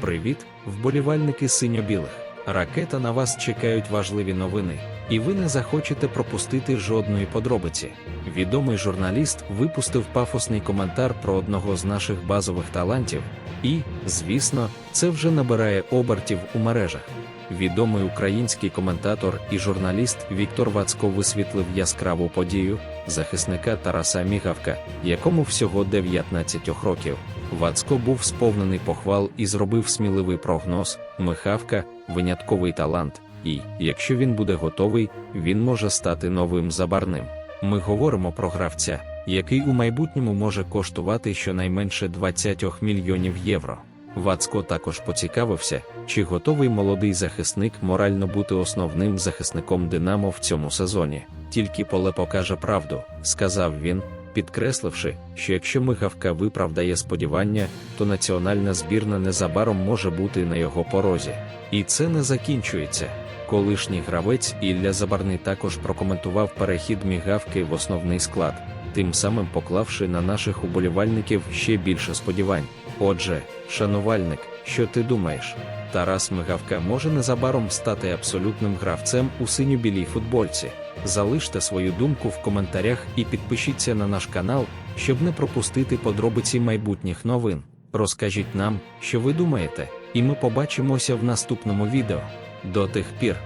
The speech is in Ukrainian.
Привіт, вболівальники синьо-білих. Ракета на вас чекають важливі новини, і ви не захочете пропустити жодної подробиці. Відомий журналіст випустив пафосний коментар про одного з наших базових талантів, і, звісно, це вже набирає обертів у мережах. Відомий український коментатор і журналіст Віктор Вацько висвітлив яскраву подію захисника Тараса Мігавка, якому всього 19 років. Вацько був сповнений похвал і зробив сміливий прогноз: Михавка винятковий талант, і, якщо він буде готовий, він може стати новим забарним. Ми говоримо про гравця, який у майбутньому може коштувати щонайменше 20 мільйонів євро. Вацько також поцікавився, чи готовий молодий захисник морально бути основним захисником Динамо в цьому сезоні. Тільки поле покаже правду, сказав він, підкресливши, що якщо Михавка виправдає сподівання, то національна збірна незабаром може бути на його порозі. І це не закінчується. Колишній гравець Ілля Забарний також прокоментував перехід мігавки в основний склад, тим самим поклавши на наших уболівальників ще більше сподівань. Отже, шанувальник, що ти думаєш? Тарас Мигавка може незабаром стати абсолютним гравцем у синьо-білій футбольці. Залиште свою думку в коментарях і підпишіться на наш канал, щоб не пропустити подробиці майбутніх новин. Розкажіть нам, що ви думаєте, і ми побачимося в наступному відео. До тих пір.